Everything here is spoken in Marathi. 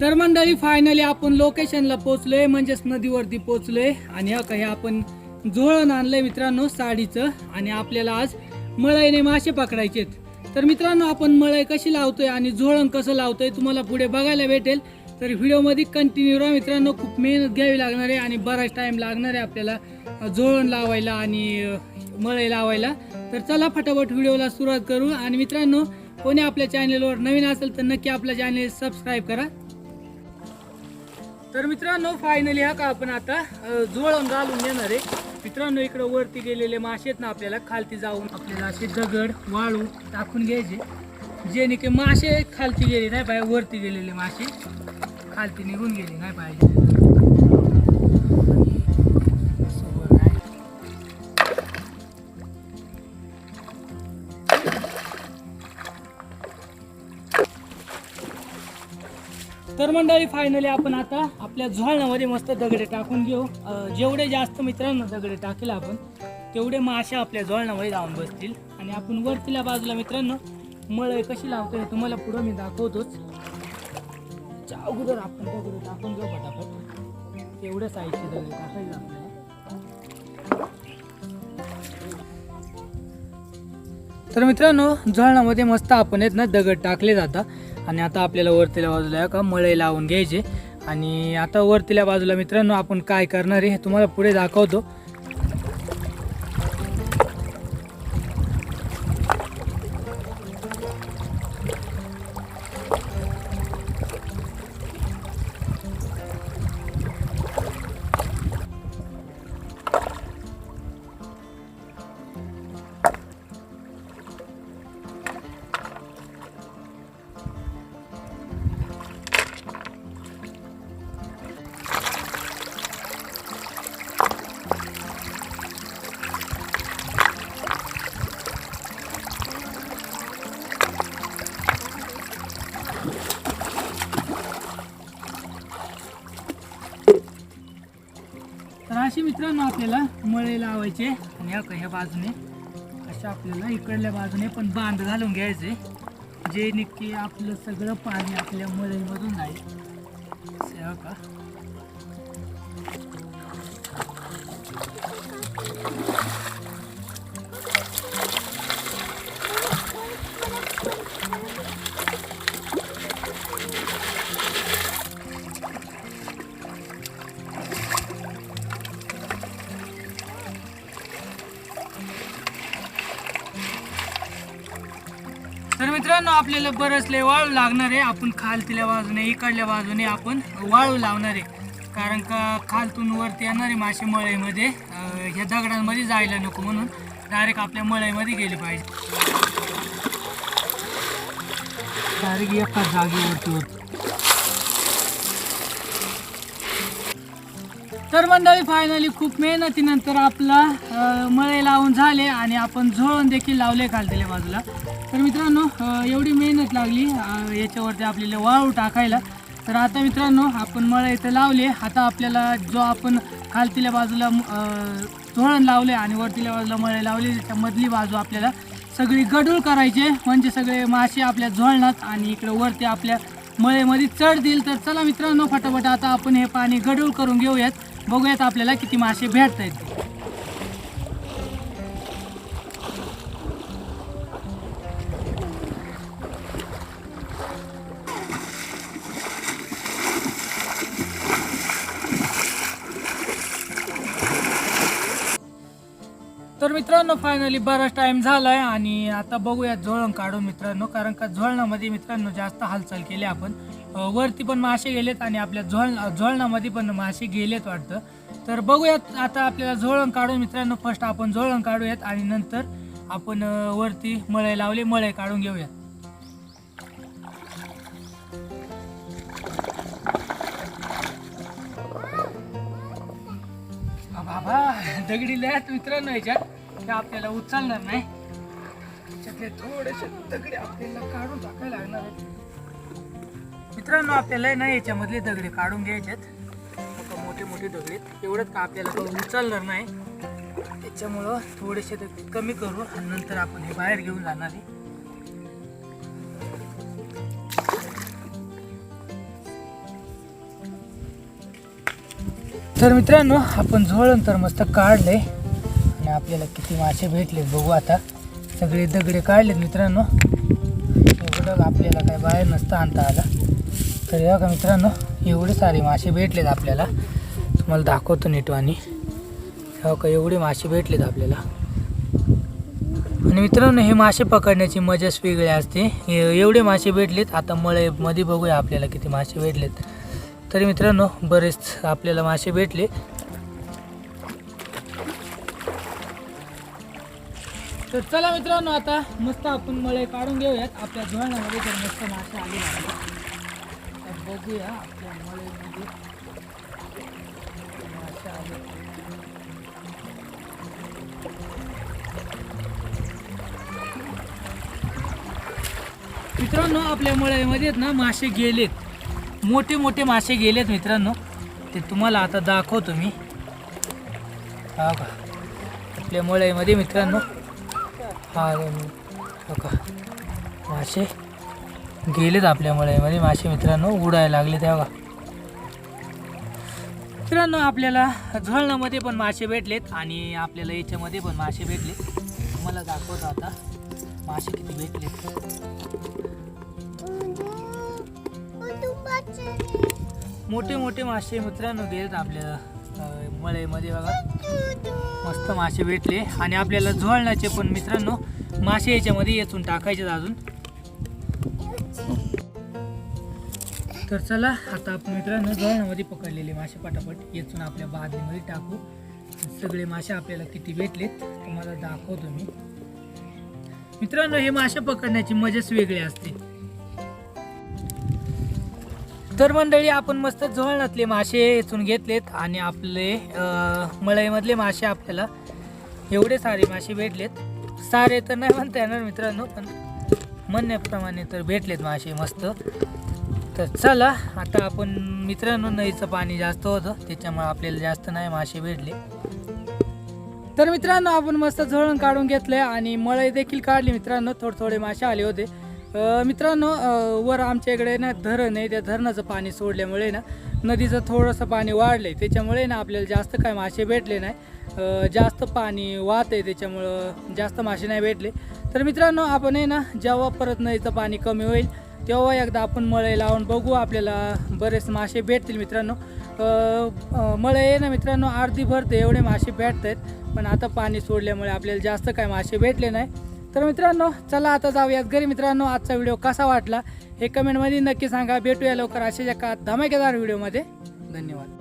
तर मंडळी फायनली आपण लोकेशनला पोहोचलोय म्हणजेच नदीवरती पोहोचलोय. आणि हा काही आपण जोळण आणलंय मित्रांनो साडीचं. आणि आपल्याला आज मळईने मासे पकडायचे तर मित्रांनो आपण मळई कशी लावतोय आणि झोळण कसं लावतोय तुम्हाला पुढे बघायला भेटेल. तर व्हिडिओमध्ये कंटिन्यू राहा मित्रांनो खूप मेहनत घ्यावी लागणार आहे आणि बराच टाइम लागणार आहे आपल्याला झोळण लावायला आणि मळई लावायला. तर चला फटाफट व्हिडिओला सुरुवात करू. आणि मित्रांनो कोणी आपल्या चॅनेलवर नवीन असेल तर नक्की आपल्या चॅनेल सबस्क्राईब करा. तर मित्रांनो फायनली हा का आपण आता जुळवून घालून देणार आहे. मित्रांनो इकडं वरती गेलेले मासे आहेत ना आपल्याला खालती जाऊन आपल्याला असे दगड वाळू टाकून घ्यायचे. जेणे की मासे खालती गेले नाही पाहिजे वरती गेलेले मासे खालती निघून गेले नाही पाहिजे. तर मंडळी फायनली आपण आता आपल्या झोळणामध्ये मस्त दगडे टाकून घेऊ. जेवढे जास्त मित्रांनो दगडे टाकेल आपण तेवढे मासे आपल्या झोळणामध्ये जाऊन बसतील. आणि आपण वरतील्या बाजूला मित्रांनो मळई कशी लावतो हे तुम्हाला पुढं मी दाखवतोच. च्या अगोदर आपण दगडे टाकून घेऊ फटाफट एवढ्या साईजचे दगडे टाकायचे आपल्याला. तर मित्रांनो झळणामध्ये मस्त आपण आहेत ना दगड टाकले जातात. आणि आता आपल्याला वरतील्या बाजूला का मळई लावून घ्यायचे. आणि आता वरतील्या बाजूला मित्रांनो आपण काय करणार आहे हे तुम्हाला पुढे दाखवतो. अशी मित्रांनो आपल्याला मळे लावायचे आणि ह्या ह्या बाजूने अशा आपल्याला इकडल्या बाजूने पण बांध घालून घ्यायचे जे नक्की आपलं सगळं पाणी आपल्या मळईमधून जाईल. का तर मित्रांनो आपल्याला बरंच लय वाळू लागणार आहे. आपण खालतील्या बाजूने इकडल्या बाजूने आपण वाळू लावणार आहे. कारण का खालतून वरती येणारे मासे मळईमध्ये ह्या दगडांमध्ये जायला नको म्हणून डायरेक्ट आपल्या मळईमध्ये गेले पाहिजे. डायरेक्ट एकाच जागेवरती वरती तर मंडळी फायनली खूप मेहनतीनंतर आपला अं, मळे लावून झाले आणि आपण झोळून देखील लावले खालतेल्या बाजूला. तर मित्रांनो एवढी मेहनत लागली याच्यावरती आपल्याला वाळू टाकायला. तर आता मित्रांनो आपण मळे इथं लावले. आता आपल्याला जो आपण खालतील्या बाजूला अं, झोळण लावले आणि वरतील्या बाजूला मळे लावले त्या मधली बाजू आपल्याला सगळी गडूळ करायचे. म्हणजे सगळे मासे आपल्या झोळणात आणि इकडं वरती आपल्या मळेमध्ये चढतील. तर चला मित्रांनो फटाफट आता आपण हे पाणी गडूळ करून घेऊयात. बघूयात आपल्याला किती मासे भेटत आहेत तर मित्रांनो फायनली बराच टाइम झालाय आणि आता बघूया झोळण काढून मित्रांनो कारण का झोळणामध्ये मित्रांनो जास्त हालचाल केली आपण. वरती पण मासे गेलेत आणि आपल्या झोळ झोळणामध्ये पण मासे गेलेत वाटतं. तर बघूयात आता आपल्याला झोळण काढून मित्रांनो फर्स्ट आपण झोळण काढूयात आणि नंतर आपण वरती मळे लावले मळे काढून घेऊयात. बाबा दगडी लयात मित्रांनो याच्यात. ते आपल्याला उचलणार नाही. त्याच्यातले थोडेसे दगडे आपल्याला काढून टाकायला लागणार आहेत. मित्रांनो आपल्याला ना याच्यामधले दगडे काढून घ्यायचेत आहेत. मोठे मोठे दगडे एवढंच का आपल्याला काही उचलणार नाही? त्याच्यामुळं थोडेसे दगडे कमी करू आणि नंतर आपण हे बाहेर घेऊन जाणार आहे. तर मित्रांनो आपण झोळंतर मस्त काढले. आणि आपल्याला किती मासे भेटले बघू आता. सगळे दगडे काढलेत मित्रांनो. एवढं आपल्याला काय बाहेर नसतं आणता आला. तर या का मित्रांनो एवढे सारे मासे भेटलेत आपल्याला. तुम्हाला दाखवतो नेटवानी हो का एवढे मासे भेटलेत आपल्याला. आणि मित्रांनो हे मासे पकडण्याची मजाच वेगळी असते. एवढे मासे भेटलेत. आता मळेमध्ये बघूया आपल्याला किती मासे भेटलेत. तरी मित्रांनो बरेच आपल्याला मासे भेटले. तर चला मित्रांनो आता मस्त आपण मळे काढून घेऊयात. आपल्या धुळणामध्ये तर मस्त मासे आले बघूया आपल्या मळेमध्ये मासे म्हणजे आले. मित्रांनो आपल्या मळ्यामध्ये आहेत ना मासे गेलेत. मोठे मोठे मासे गेलेत मित्रांनो. ते तुम्हाला आता दाखवतो मी. हा का आपल्या मळ्यामध्ये मित्रांनो. हा हो का मासे. गेलेत आपल्या म्हणजे मासे मित्रांनो उडायला लागले तेव्हा मित्रांनो आपल्याला झळणामध्ये पण मासे भेटलेत आणि आपल्याला याच्यामध्ये पण मासे भेटले. तुम्हाला दाखवतो आता. मासे किती भेटलेत मोठे मोठे मासे मित्रांनो गेलेत आपल्या मळेमध्ये बघा. मस्त मासे भेटले. आणि आपल्याला झोळण्याचे पण मित्रांनो मासे याच्यामध्ये येचून टाकायचे अजून. तर चला आता आपण मित्रांनो झोळण्यामध्ये पकडलेले मासे पटापट. येचून आपल्या बादलीमध्ये टाकू. सगळे मासे आपल्याला किती भेटलेत तुम्हाला दाखवतो मी. मित्रांनो हे मासे पकडण्याची मजाच वेगळी असते. तर मंडळी आपण मस्त जवळणातले मासे येचून घेतलेत आणि आपले मळईमधले मासे आपल्याला एवढे सारे मासे भेटलेत. सारे तर नाही म्हणता येणार मित्रांनो पण म्हणण्याप्रमाणे तर भेटलेत मासे मस्त. तर चला आता आपण मित्रांनो नईचं पाणी जास्त होतं त्याच्यामुळे आपल्याला जास्त नाही मासे भेटले. तर मित्रांनो आपण मस्त झळण काढून घेतलंय आणि मळई देखील काढली मित्रांनो थोडे थोडे मासे आले होते. मित्रांनो वर आमच्या इकडे ना धरण आहे त्या धरणाचं पाणी सोडल्यामुळे ना नदीचं थोडंसं पाणी वाढलंय. त्याच्यामुळे ना आपल्याला जास्त काय मासे भेटले नाही. जास्त पाणी वाहत आहे त्याच्यामुळं जास्त मासे नाही भेटले. तर मित्रांनो आपण आहे ना जेव्हा परत नदीचं पाणी कमी होईल तेव्हा एकदा आपण मळई लावून बघू आपल्याला बरेच मासे भेटतील मित्रांनो. मळे मळई आहे ना मित्रांनो अर्धी भरते एवढे मासे भेटत आहेत पण आता पाणी सोडल्यामुळे आपल्याला जास्त काय मासे भेटले नाही. तर मित्रांनो चला आता जाऊयात घरी. मित्रांनो आजचा व्हिडिओ कसा वाटला हे कमेंटमध्ये नक्की सांगा. भेटूया लवकर अशाच एका धमाकेदार व्हिडिओमध्ये. धन्यवाद.